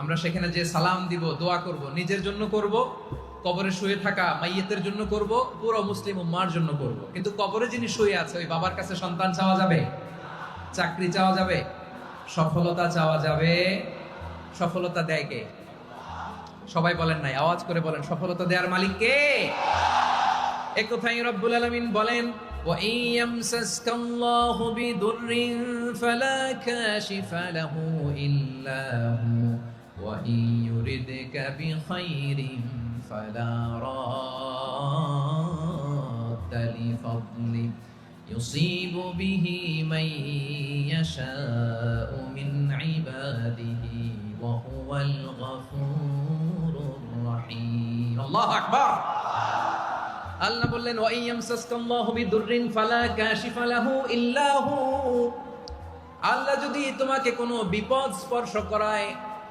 আমরা সেখানে যে সালাম দিব দোয়া করব নিজের জন্য করব কবরে শুয়ে থাকা মাইয়েতের জন্য করব পুরো মুসলিম উম্মার জন্য করব কিন্তু কবরে যিনি শুয়ে আছে ওই বাবার কাছে সন্তান চাওয়া যাবে চাকরি চাওয়া যাবে সফলতা চাওয়া যাবে সফলতা দেয় কে সবাই বলেন নাই আওয়াজ করে বলেন সফলতা দেওয়ার মালিক কে একথাই রব্বুল আলামিন বলেন وَإِن يَمْسَسْكَ اللَّهُ بِضُرٍّ فَلَا كَاشِفَ لَهُ إِلَّا هُوَ وَإِن يُرِدْكَ بِخَيْرٍ فَلَا رَادَّ لِفَضْلِهِ يُصِيبُ بِهِ مَن يَشَاءُ مِنْ عِبَادِهِ وَهُوَ الْغَفُورُ الرَّحِيمُ الله أكبر আল্লাহ বললেন ওয়াইয়ামসাসকাল্লাহু বিদুররিন ফালা কাশিফা লাহু ইল্লা হু আল্লাহ যদি তোমাকে কোনো বিপদ স্পর্শ করায়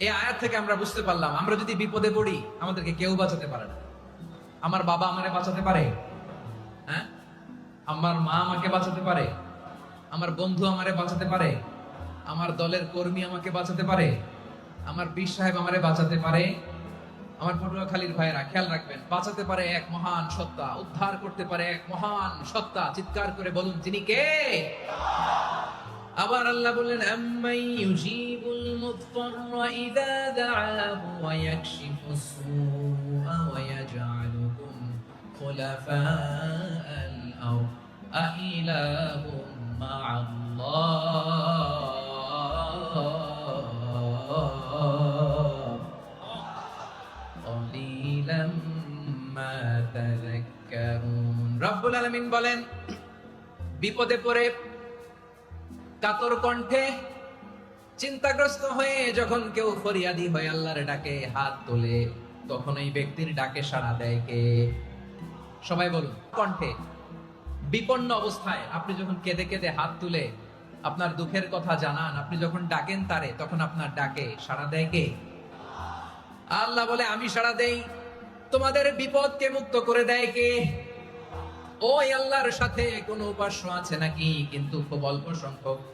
এই আয়াত থেকে আমরা বুঝতে পারলাম, আমরা যদি বিপদে পড়ি, আমাদেরকে কেউ বাঁচাতে পারে না। আমার বাবা আমারে বাঁচাতে পারে? হ্যাঁ? আমার মা আমাকে বাঁচাতে পারে? আমার বন্ধু আমারে বাঁচাতে পারে? আমার দলের কর্মী আমাকে বাঁচাতে পারে? আমার বীর সাহেব আমারে বাঁচাতে পারে? আমার পটুয়াখালীর ভাইয়েরা, খেয়াল রাখবেন, বাঁচাতে পারে এক মহান সত্তা, উদ্ধার করতে পারে এক মহান সত্তা। চিৎকার করে বলুন তিনি কে? আবার আল্লাহ বললেন, আম্মাই ইউজিবুল মুদতাররা ইযা দাআহু ওয়া ইয়াকশিফুস সুআ ওয়া ইয়াজআলুকুম খুলাফাআল আরদ আইলাহুম মা'আল্লাহ قليلا ما تذكرون রব্বুল আলামিন বলেন বিপদে পড়ে কাতর কণ্ঠে চিন্তাগ্রস্ত হয়ে যখন কেউ ফরিয়াদি হয়ে আল্লাহর ডাকে হাত তোলে, তখন ওই ব্যক্তির ডাকে সাড়া দেয় কে? সবাই বলুন, কণ্ঠে, বিপন্ন অবস্থায় আপনি যখন কেঁদে কেঁদে হাত তুলে আপনার দুঃখের কথা জানান, আপনি যখন ডাকেন তারে, তখন আপনার ডাকে সাড়া দেয় কে? আল্লাহ বলে, আমি সাড়া দেই। তোমাদের বিপদকে মুক্ত করে দেয় কে? ওই আল্লাহর সাথে কোনো উপাস্য আছে নাকি? কিন্তু খুব অল্প সংখ্যক।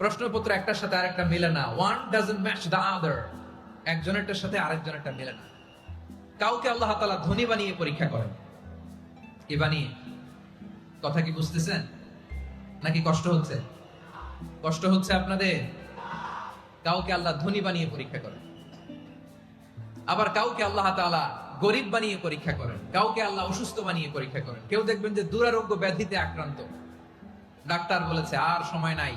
প্রশ্নপত্র একটার সাথে আরেকটা মিলে না। One doesn't match the other একজনেরটার সাথে আরেকজনেরটা মিলে না। কাউকে আল্লাহ তাআলা ধনী বানিয়ে পরীক্ষা করেন। কি বানিয়ে? কথা কি বুঝতেছেন? নাকি কষ্ট হচ্ছে? কষ্ট হচ্ছে আপনাদের? কাউকে আল্লাহ ধনী বানিয়ে পরীক্ষা করেন। আবার কাউকে আল্লাহ তাআলা গরিব বানিয়ে পরীক্ষা করেন। কাউকে আল্লাহ অসুস্থ বানিয়ে পরীক্ষা করেন। কেউ দেখবেন যে দুরারোগ্য ব্যাধিতে আক্রান্ত। ডাক্তার বলেছে, আর সময় নাই।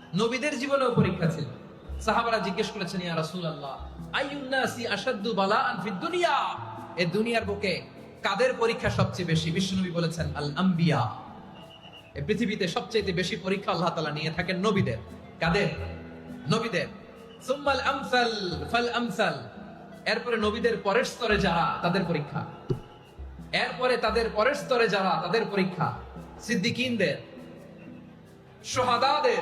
নবীদের জীবনেও পরীক্ষা ছিল। সাহাবারা জিজ্ঞেস করেছেন, ইয়া আশাদ্দু বালাআন ফিদ দুনিয়া? দুনিয়ার বুকে কাদের পরীক্ষা সবচেয়ে বেশি? বিশ্বনবী বলেছেন আল এই পৃথিবীতে সবচেয়ে বেশি পরীক্ষা আল্লাহ তাআলা নিয়ে থাকেন নবীদের। কাদের? নবীদের। সুম্মাল আমসাল ফাল আমসাল এরপরে নবীদের পরের স্তরে যারা, তাদের পরীক্ষা। এরপরে তাদের পরের স্তরে যারা, তাদের পরীক্ষা। সিদ্দিকিনদের, সোহাদাদের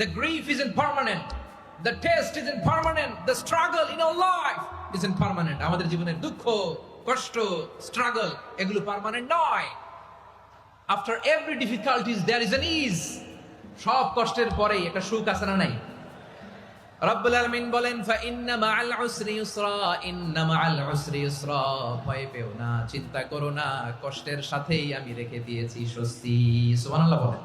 the grief isn't permanent. The test isn't permanent. The struggle in our life isn't permanent. আমাদের জীবনের দুঃখ, কষ্ট স্ট্রাগল এগুলো পার্মানেন্ট নয়। After every difficulties there is an is সব কষ্টের পরেই একটা সুখ আছে না নাই? রব্বুল আলামিন বলেন ফা ইন্না মাআল উসরি ইউসরা, ইন্না মাআল উসরি ইউসরা। ভয় পেও না, চিন্তা করো না, কষ্টের সাথেই আমি রেখে দিয়েছি স্বস্তি। সুবহানাল্লাহ বলেন।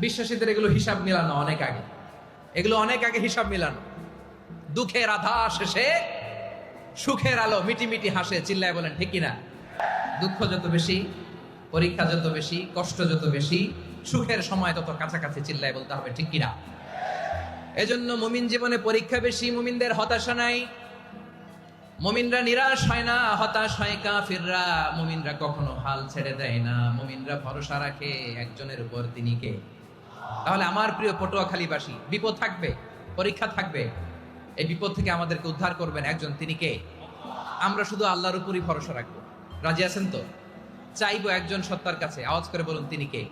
বিশ্বাসীদের এগুলো হিসাব মিলানো অনেক আগে। এগুলো অনেক আগে হিসাব মিলানো। দুঃখের আধা শেষে, সুখের আলো মিটি মিটি হাসে, চিল্লায় বলেন, ঠিক কিনা? দুঃখ যত বেশি, পরীক্ষা যত বেশি, কষ্ট যত বেশি, সুখের সময় তত কাছাকাছি চিল্লায় বলতে হবে, ঠিক কিনা? এজন্য মুমিন জীবনে পরীক্ষা বেশি, মুমিনদের হতাশা নাই। মুমিনরা নিরাশ হয় না, হতাশ হয় কাফিররা। মুমিনরা কখনো হাল ছেড়ে দেয় না। মুমিনরা ভরসা রাখে একজনের উপর তিনি কে? তাহলে আমার প্রিয় পটুয়াখালীবাসী, বিপদ থাকবে, পরীক্ষা থাকবে। এই বিপদ থেকে আমাদেরকে উদ্ধার করবেন একজন, তিনি কে? আমরা শুধু আল্লাহর উপরই ভরসা রাখব। রাজি আছেন তো? চাইব একজন সত্তার কাছে। আওয়াজ করে বলুন, তিনি কে?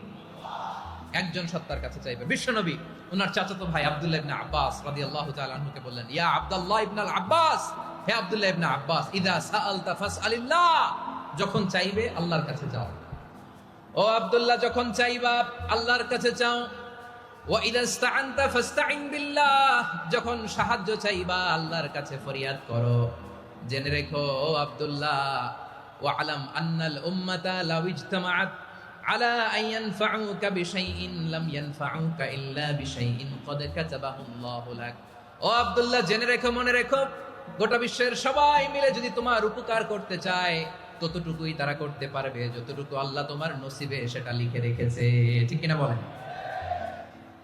একজন সত্তার কাছে চাইবে। বিশ্বনবী ওনার চাচাতো ভাই আব্দুল্লাহ ইবনে আব্বাস রাদিয়াল্লাহু তাআলা আনহুকে বললেন, ইয়া আব্দুল্লাহ ইবনে আল আব্বাস, হে আব্দুল্লাহ ইবনে আব্বাস, ইদা সাআলতা ফাসআলিল্লাহ। যখন চাইবে, আল্লাহর কাছে যাও। ও আব্দুল্লাহ, যখন চাইবা, আল্লাহর কাছে চাও যখন সাহায্য চাইবা, আল্লাহর কাছে ফরিয়াদ করো। জেনে রেখো, ও আব্দুল্লাহ, ওয়ালাম আন্নাল উম্মাতা ও আব্দুল্লাহ মনে রেখো, গোটা বিশ্বের সবাই মিলে যদি তোমার উপকার করতে চায়, ততটুকুই তারা করতে পারবে, যতটুকু আল্লাহ তোমার নসিবে সেটা লিখে রেখেছে। ঠিক কিনা বলেন?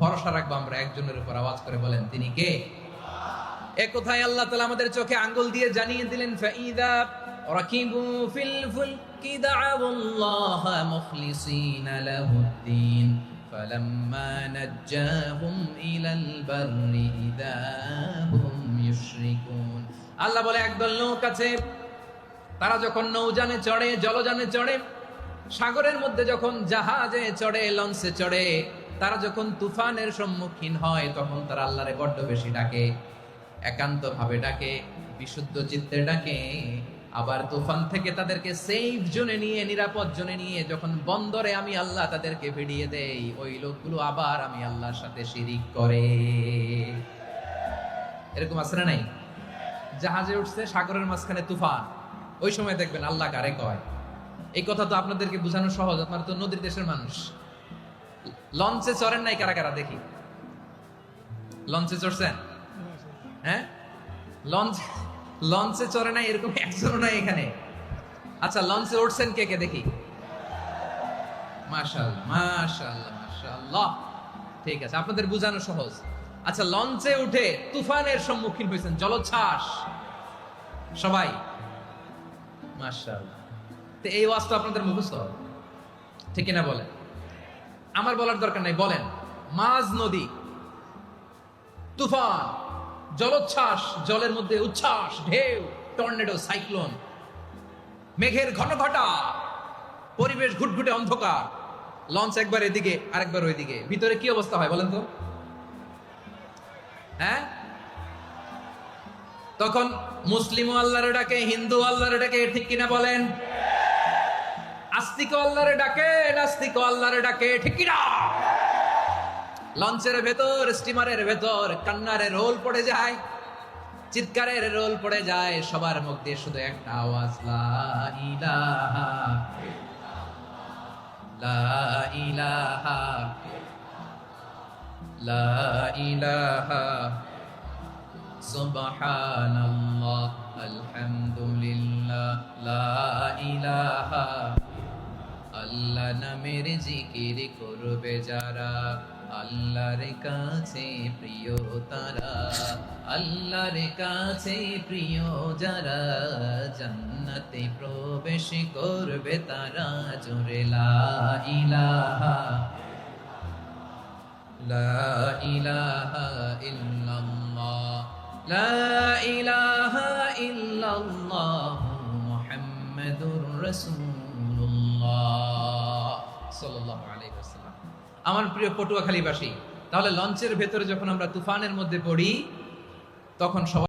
ভরসা রাখবো আমরা একজনের উপর আওয়াজ করে বলেন তিনি কে এ কোথায় আল্লাহ তাআলা আমাদের চোখে আঙ্গুল দিয়ে জানিয়ে দিলেন ফাইদা রাকিবু ফিল ফুলকি দা'াউল্লাহ মুখলিসিনা লাহুদ্দিন فلما نجاهم إلى البر إذا هم يشركون আল্লাহ বলে একদল লোক আছে তারা যখন নৌযানে চড়ে জলযানে চড়ে সাগরের মধ্যে যখন জাহাজে চড়ে লঞ্চে চড়ে তারা যখন তুফানের সম্মুখীন হয়, তখন তারা আল্লাহরে বড্ড বেশি ডাকে একান্ত ভাবে ডাকে, বিশুদ্ধ চিত্তে ডাকে। আবার তুফান থেকে তাদেরকে সেফ জোনে নিয়ে, নিরাপদ জোনে নিয়ে যখন বন্দরে আমি আল্লাহ তাদেরকে ভিড়িয়ে দেই, ওই লোকগুলো আবার আমি আল্লাহর সাথে শিরিক করে। এরকম না নাই? জাহাজে উঠছে, সাগরের মাঝখানে তুফান। ওই সময় দেখবেন আল্লাহ কারে কয়? এই কথা তো আপনাদেরকে বোঝানো সহজ, আপনারা তো নদীর দেশের মানুষ। লঞ্চে চড়েন নাই কারা কারা? দেখি। লঞ্চে চড়ছেন? হ্যাঁ? লঞ্চ, লঞ্চে চড়ে নাই এরকম একজনও নাই এখানে। আচ্ছা লঞ্চে উঠছেন কে কে? দেখি। মাশাআল্লাহ মাশাআল্লাহ মাশাআল্লাহ। ঠিক আছে, আপনাদের বোঝানো সহজ। আচ্ছা লঞ্চে উঠে তুফানের সম্মুখীন হয়েছেন, জলোচ্ছ্বাস। সবাই? মাশাআল্লাহ। তো এই ওয়াজ আপনাদের মুখস্থ ঠিক না বলেন? আমার বলার দরকার নাই, বলেন। মাঝ নদী, তুফান, জলোচ্ছ্বাস, জলের মধ্যে উচ্ছ্বাস, ঢেউ, টর্নেডো, সাইক্লোন, মেঘের ঘন ঘটা পরিবেশ ঘুটঘুটে অন্ধকার। লঞ্চ একবার এদিকে, আরেকবার ওইদিকে। ভিতরে কি অবস্থা হয় বলেন তো? হ্যাঁ? তখন মুসলিম আল্লাহরে ডাকে হিন্দু আল্লাহরে ডাকে, ঠিক কিনা বলেন? আস্তিক আল্লাহরে ডাকে, নাস্তিক আল্লাহরে ডাকে, ঠিক কিনা লঞ্চের ভেতর, স্টিমারের ভেতর, কান্নারে রোল পড়ে যায়, চিৎকারের রোল পড়ে যায়, সবার মুখ দিয়ে শুধু একটা আওয়াজ সুবহানাল্লাহ, আলহামদুলিল্লাহ, লা ইলাহা আল্লাহ নামের জিকির করবে যারা, আল্লাহর কাছে প্রিয় তারা, আল্লাহর কাছে প্রিয় যারা, জান্নাতে প্রবেশ করবে তারা জোরে, লা ইলাহা লা ইলাহা ইল্লাল্লাহ, লা ইলাহা ইল্লাল্লাহ, মুহাম্মাদুর আমার প্রিয় পটুয়াখালীবাসী তাহলে লঞ্চের ভেতরে যখন আমরা তুফানের মধ্যে পড়ি তখন সবাই